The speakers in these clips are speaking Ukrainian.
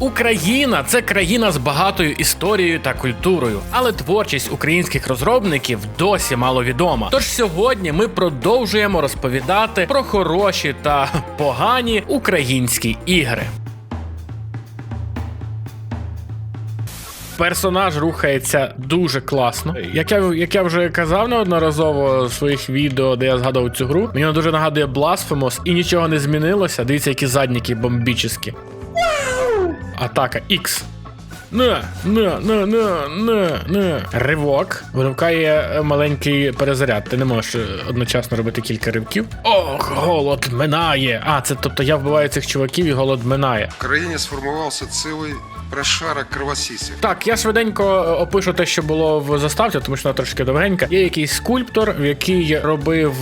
Україна це країна з багатою історією та культурою, але творчість українських розробників досі маловідома. Тож сьогодні ми продовжуємо розповідати про хороші та погані українські ігри. Персонаж рухається дуже класно. Як я, як я вже казав неодноразово в своїх відео, де я згадував цю гру, мені вона дуже нагадує Blasphemous і нічого не змінилося. Дивіться, які задніки бомбічні. Атака X. Не, не, не, не, не, не. Ривок. Виривкає е, маленький перезаряд. Ти не можеш е, одночасно робити кілька ривків. Ох, голод минає. А, це тобто я вбиваю цих чуваків і голод минає. В країні сформувався цілий прошарок кровосісів. Так, я швиденько е, опишу те, що було в заставці, тому що вона трошки довгенька. Є якийсь скульптор, в який робив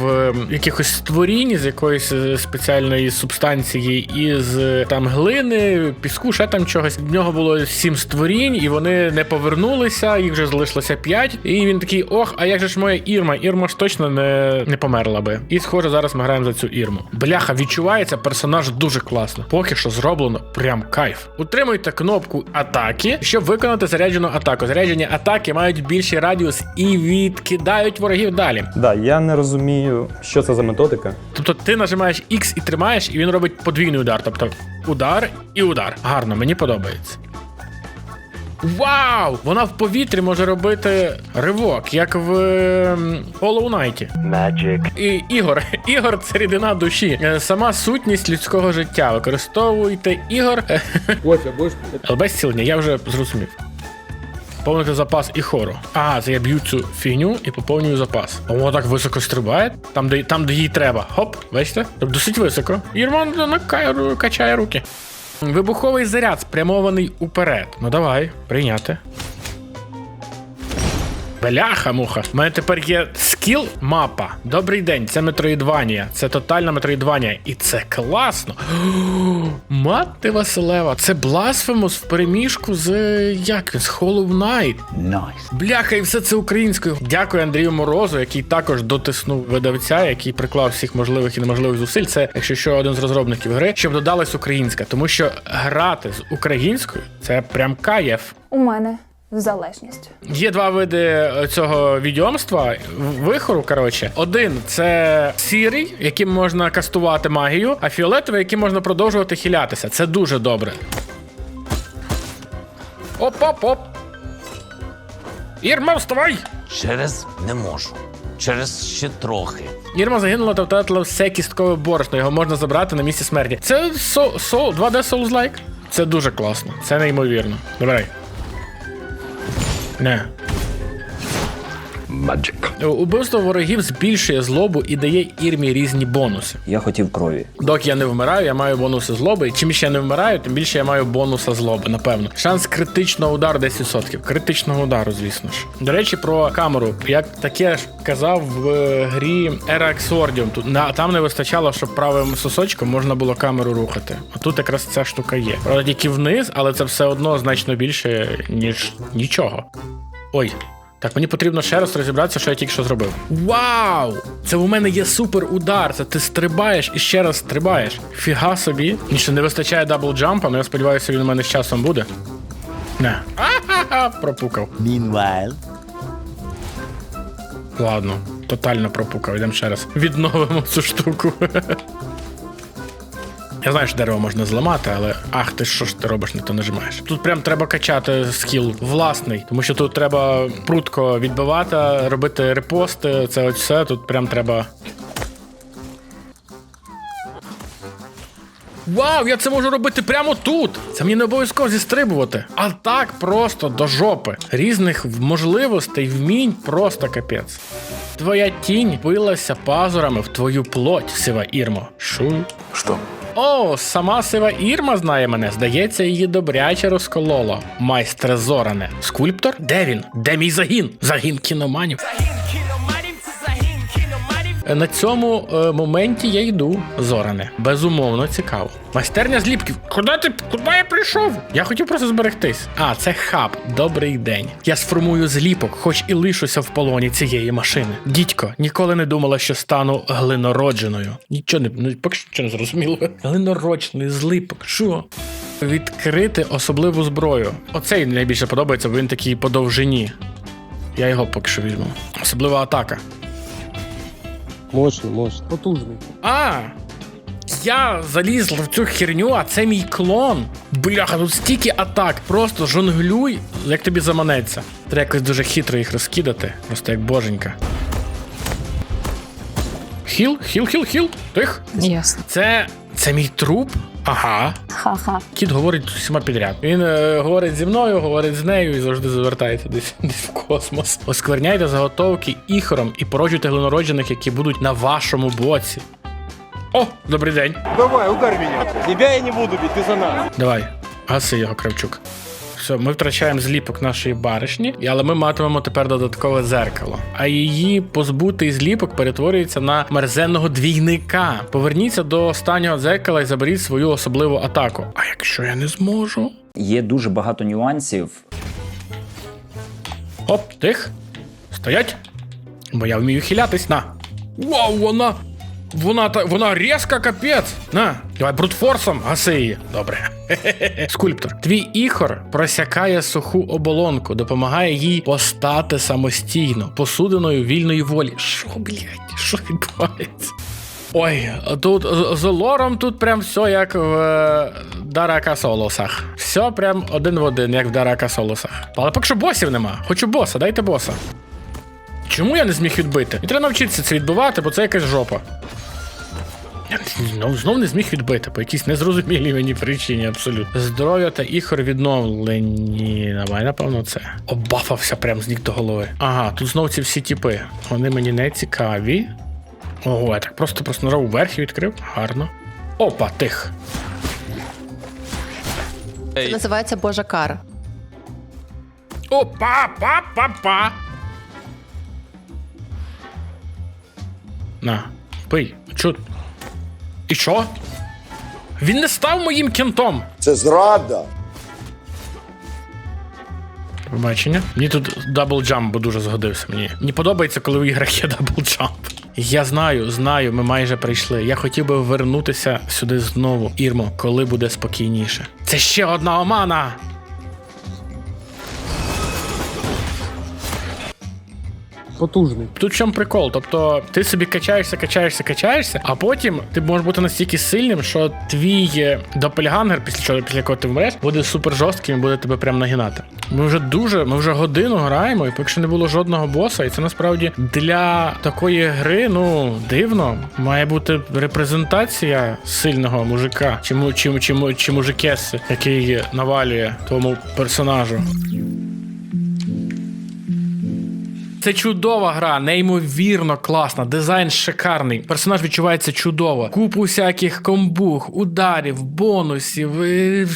якихось створінь з якоїсь спеціальної субстанції із там глини, піску, ще там чогось. В нього було сім створінь, і вони не повернулися, їх вже залишилося п'ять. І він такий: ох, а як же ж моя Ірма? Ірма ж точно не, не померла би. І схоже, зараз ми граємо за цю Ірму. Бляха, відчувається персонаж дуже класно. Поки що зроблено прям кайф. Утримуйте кнопку атаки, щоб виконати заряджену атаку. Заряджені атаки мають більший радіус і відкидають ворогів далі. Да, я не розумію, що це за методика. Тобто ти нажимаєш X і тримаєш, і він робить подвійний удар. Тобто удар і удар. Гарно, мені подобається. Вау! Вона в повітрі може робити ривок, як в ем, Hollow Knight. Magic. І Ігор, Ігор це рідина душі. Е, Сама сутність людського життя. Використовуйте ігор. Без зцілення, я вже зрозумів. Поповнити запас і хору. А, це я б'ю цю фігню і поповнюю запас. А Воно так високо стрибає, там, де, там, де їй треба. Хоп, бачите? Тобто досить високо. Ірман качає руки. Вибуховий заряд спрямований уперед. Ну давай, прийняти. Бляха муха. У мене тепер є скіл мапа. Добрий день, це Метроїдванія. Це тотальна Метроїдванія. І це класно. Мати Василева, це Blasphemous в переміжку з як він? З Hollow Knight. Nice. Бляха, і все це українською. Дякую Андрію Морозу, який також дотиснув видавця, який приклав всіх можливих і неможливих зусиль. Це, якщо що, один з розробників гри, щоб додалась українська, тому що грати з українською це прям каєф. У мене залежність. Є два види е, цього відьомства вихору. Коротше, один це сірий, яким можна кастувати магію, а фіолетовий, яким можна продовжувати хилятися. Це дуже добре. Оп-оп-оп. Ірма, вставай! Через не можу. Через ще трохи. Ірма загинула та втратила все кісткове борошно. Його можна забрати на місці смерті. Це со, со, 2D Souls-like. Це дуже класно. Це неймовірно. Добирай. Не. Magic. Убивство ворогів збільшує злобу і дає ірмі різні бонуси. Я хотів крові. Доки я не вмираю, я маю бонуси злоби. І чим ще я не вмираю, тим більше я маю бонуса злоби, напевно. Шанс критичного удару 10%. Критичного удару, звісно ж. До речі, про камеру. Як таке ж казав в е, грі Era Exordium. Тут на там не вистачало, щоб правим сосочком можна було камеру рухати. А тут якраз ця штука є. Правда, тільки вниз, але це все одно значно більше, ніж нічого. Ой. Так, мені потрібно ще раз розібратися, що я тільки що зробив. Вау! Це у мене є супер удар. Це ти стрибаєш і ще раз стрибаєш. Фіга собі. Мені ще не вистачає дабл джампа, але я сподіваюся, він у мене з часом буде. Не. А-ха-ха, пропукав. Meanwhile. Ладно, тотально пропукав. Йдемо ще раз. Відновимо цю штуку. Я знаю, що дерево можна зламати, але ах ти що ж ти робиш, не то нажимаєш. Тут прям треба качати скіл власний, тому що тут треба прутко відбивати, робити репости. Це ось все. Тут прям треба. Вау, я це можу робити прямо тут. Це мені не обов'язково зістрибувати. А так просто до жопи. Різних можливостей, вмінь просто капець. Твоя тінь билася пазурами в твою плоть, сива Ірмо. Шу. Що? О, сама сива Ірма знає мене. Здається, її добряче розкололо. Майстре Зоране. Скульптор? Де він? Де мій загін? Загін кіноманів. Е, На цьому е, моменті я йду, Зоране. Безумовно цікаво. Майстерня зліпків. Куди ти? Куди я прийшов? Я хотів просто зберегтись. А, це хаб. Добрий день. Я сформую зліпок, хоч і лишуся в полоні цієї машини. Дідько, ніколи не думала, що стану глинородженою. Нічого не ну, поки що не зрозуміло. Глинороджений зліпок. Що? відкрити особливу зброю. Оцей найбільше подобається, бо він такий по довжині. Я його поки що візьму. Особлива атака. Мощний, мощний. Потужний. А! Я заліз в цю херню, а це мій клон. Бляха, тут стільки атак. Просто жонглюй, як тобі заманеться. Треба якось дуже хитро їх розкидати, просто як боженька. Хіл, хіл, хіл, хіл. Тих. Ясно. Це. Це мій труп? Ага. Ха-ха. Кіт говорить з усіма підряд. Він е, говорить зі мною, говорить з нею і завжди завертається десь, десь в космос. Оскверняйте заготовки іхором і породжуйте глинороджених, які будуть на вашому боці. О, добрий день. Тебя я не буду бить, ты за нас. Давай, гаси його, Кравчук. Все, ми втрачаємо зліпок нашої баришні, але ми матимемо тепер додаткове зеркало. А її позбутий зліпок перетворюється на мерзенного двійника. Поверніться до останнього дзеркала і заберіть свою особливу атаку. А якщо я не зможу? Є дуже багато нюансів. Оп, тих. Стоять. Бо я вмію хилятись. На. Вау, вона. Вона та вона різка капець. На, давай брутфорсом гаси її. Добре. Скульптор. Твій іхор просякає суху оболонку, допомагає їй постати самостійно, посудиною вільної волі. Що, блядь, що відбувається? Ой, тут з- лором тут прям все як в е, Дарака Солосах. Все прям один в один, як в Дарака Солосах. Але поки що босів нема. Хочу боса, дайте боса. Чому я не зміг відбити? І треба навчитися це відбивати, бо це якась жопа. Знов, знов не зміг відбити по якійсь незрозумілій мені причині, абсолютно. Здоров'я та іхор відновлені. Давай, напевно, це. Обафався прям з ніг до голови. Ага, тут знов ці всі тіпи. Вони мені не цікаві. Ого, я так просто просто нажав вверх і відкрив. Гарно. Опа, тих. Це називається Божа кара. Опа, па, па, па. На, пий, чут. І що? Він не став моїм кентом. Це зрада. Побачення. Мені тут дабл джамп, бо дуже згодився мені. Мені подобається, коли в іграх є дабл джамп. Я знаю, знаю, ми майже прийшли. Я хотів би вернутися сюди знову. Ірмо, коли буде спокійніше. Це ще одна омана. Потужний. Тут в чому прикол? Тобто ти собі качаєшся, качаєшся, качаєшся, а потім ти можеш бути настільки сильним, що твій е, допельгангер, після чого після якого ти вмреш, буде супер жорстким і буде тебе прям нагинати. Ми вже дуже, ми вже годину граємо, і поки що не було жодного боса, і це насправді для такої гри, ну дивно. Має бути репрезентація сильного мужика, чи, чи, чи, чи мужикеси, який навалює тому персонажу. Це чудова гра, неймовірно класна, дизайн шикарний. Персонаж відчувається чудово. Купу всяких комбух, ударів, бонусів,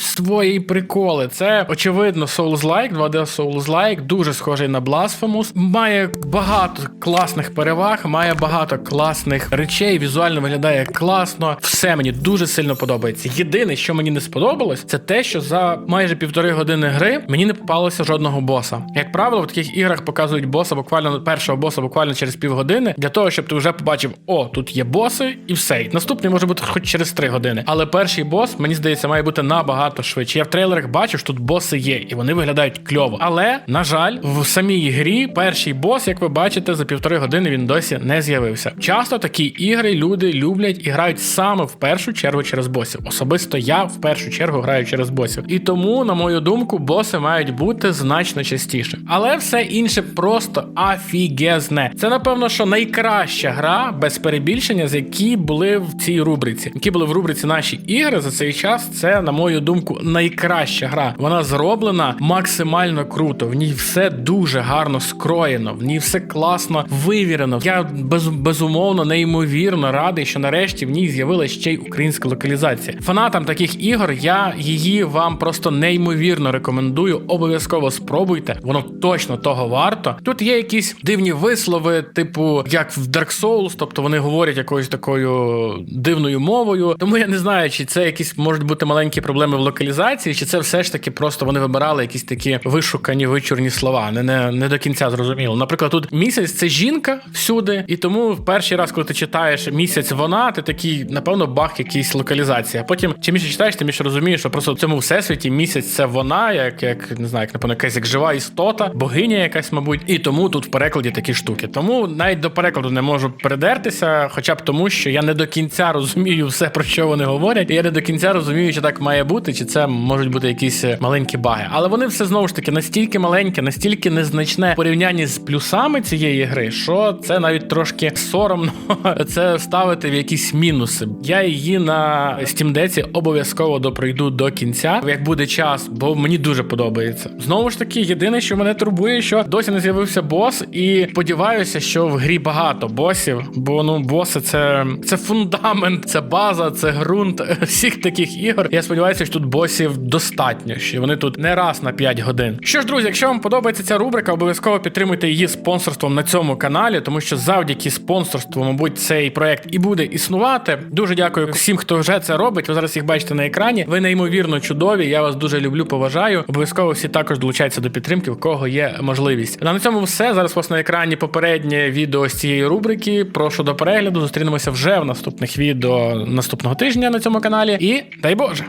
свої приколи. Це очевидно Souls-like, 2D Souls-like, дуже схожий на Blasphemous. Має багато класних переваг, має багато класних речей. Візуально виглядає класно. Все мені дуже сильно подобається. Єдине, що мені не сподобалось, це те, що за майже півтори години гри мені не попалося жодного боса. Як правило, в таких іграх показують боса буквально першого боса буквально через півгодини, для того, щоб ти вже побачив, о, тут є боси, і все. Наступний може бути хоч через три години. Але перший бос, мені здається, має бути набагато швидше. Я в трейлерах бачив, що тут боси є, і вони виглядають кльово. Але на жаль, в самій грі перший бос, як ви бачите, за півтори години він досі не з'явився. Часто такі ігри люди люблять і грають саме в першу чергу через босів. Особисто я в першу чергу граю через босів. І тому, на мою думку, боси мають бути значно частіше. Але все інше просто афігезне. Це напевно, що найкраща гра без перебільшення, з які були в цій рубриці, які були в рубриці наші ігри за цей час. Це, на мою думку, найкраща гра. Вона зроблена максимально круто. В ній все дуже гарно скроєно, в ній все класно вивірено. Я без, безумовно неймовірно радий, що нарешті в ній з'явилася ще й українська локалізація. Фанатам таких ігор я її вам просто неймовірно рекомендую. Обов'язково спробуйте, воно точно того варто. Тут є якісь якісь дивні вислови, типу як в Dark Souls, тобто вони говорять якоюсь такою дивною мовою. Тому я не знаю, чи це якісь можуть бути маленькі проблеми в локалізації, чи це все ж таки просто вони вибирали якісь такі вишукані вичурні слова. Не, не, не до кінця зрозуміло. Наприклад, тут місяць це жінка всюди, і тому в перший раз, коли ти читаєш місяць вона, ти такий, напевно, баг якийсь локалізація. А потім, чим більше читаєш, тим більше розумієш, що просто в цьому всесвіті місяць це вона, як, як не знаю, як напевно, якась як жива істота, богиня якась, мабуть. І тому тут в перекладі такі штуки. Тому навіть до перекладу не можу придертися, хоча б тому, що я не до кінця розумію все, про що вони говорять. І я не до кінця розумію, чи так має бути, чи це можуть бути якісь е, маленькі баги. Але вони все знову ж таки настільки маленьке, настільки незначне в порівнянні з плюсами цієї гри, що це навіть трошки соромно це ставити в якісь мінуси. Я її на Steam Deck обов'язково допройду до кінця, як буде час, бо мені дуже подобається. Знову ж таки, єдине, що мене турбує, що досі не з'явився бос, і сподіваюся, що в грі багато босів, бо ну боси це, це фундамент, це база, це ґрунт всіх таких ігор. Я сподіваюся, що тут босів достатньо, що вони тут не раз на 5 годин. Що ж, друзі, якщо вам подобається ця рубрика, обов'язково підтримуйте її спонсорством на цьому каналі, тому що завдяки спонсорству, мабуть, цей проект і буде існувати. Дуже дякую всім, хто вже це робить. Ви зараз їх бачите на екрані. Ви неймовірно чудові. Я вас дуже люблю, поважаю. Обов'язково всі також долучаються до підтримки, в кого є можливість. На цьому все. Зараз у вас на екрані попереднє відео з цієї рубрики. Прошу до перегляду. Зустрінемося вже в наступних відео наступного тижня на цьому каналі. І дай Боже!